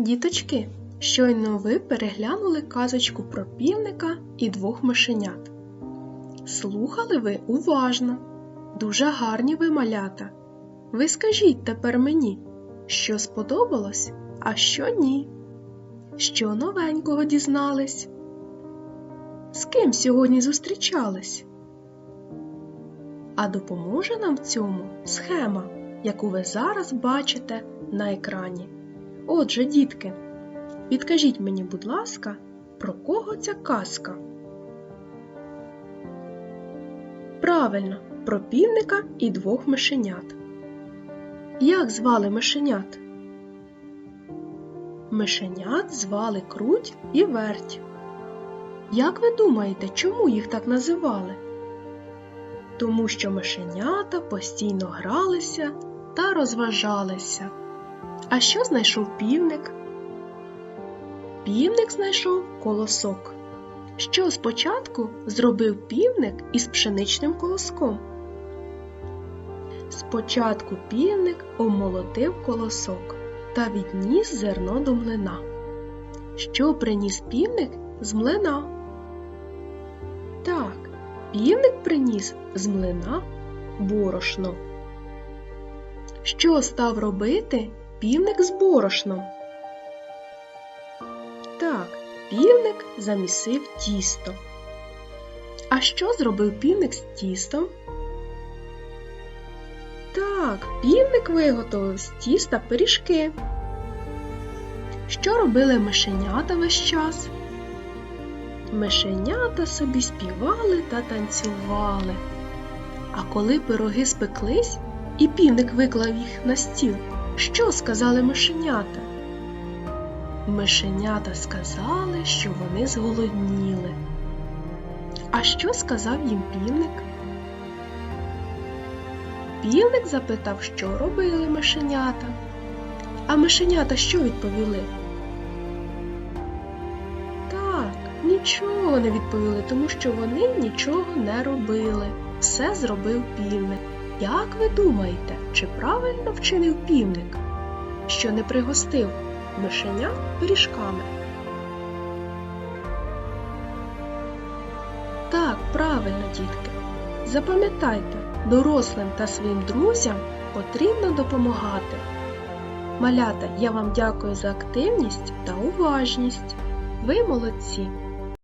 Діточки, щойно ви переглянули казочку про півника і двох мишенят. Слухали ви уважно, дуже гарні ви малята. Ви скажіть тепер мені, що сподобалось, а що ні. Що новенького дізнались? З ким сьогодні зустрічались? А допоможе нам в цьому схема, яку ви зараз бачите на екрані. Отже, дітки, підкажіть мені, будь ласка, про кого ця казка? Правильно, про півника і двох мишенят. Як звали мишенят? Мишенят звали Круть і Верть. Як ви думаєте, чому їх так називали? Тому що мишенята постійно гралися та розважалися. А що знайшов півник? Півник знайшов колосок. Що спочатку зробив півник із пшеничним колоском? Спочатку півник омолотив колосок та відніс зерно до млина. Що приніс півник з млина? Так, півник приніс з млина борошно. Що став робити півник з борошном? Так, півник замісив тісто. А що зробив півник з тістом? Так, півник виготовив з тіста пиріжки. Що робили мишенята весь час? Мишенята собі співали та танцювали. А коли пироги спеклись і півник виклав їх на стіл, що сказали мишенята? Мишенята сказали, що вони зголодніли. А що сказав їм півник? Півник запитав, що робили мишенята. А мишенята що відповіли? Так, нічого не відповіли, тому що вони нічого не робили. Все зробив півник. Як ви думаєте, чи правильно вчинив півник, що не пригостив мишеня пиріжками? Так, правильно, дітки. Запам'ятайте, дорослим та своїм друзям потрібно допомагати. Малята, я вам дякую за активність та уважність. Ви молодці!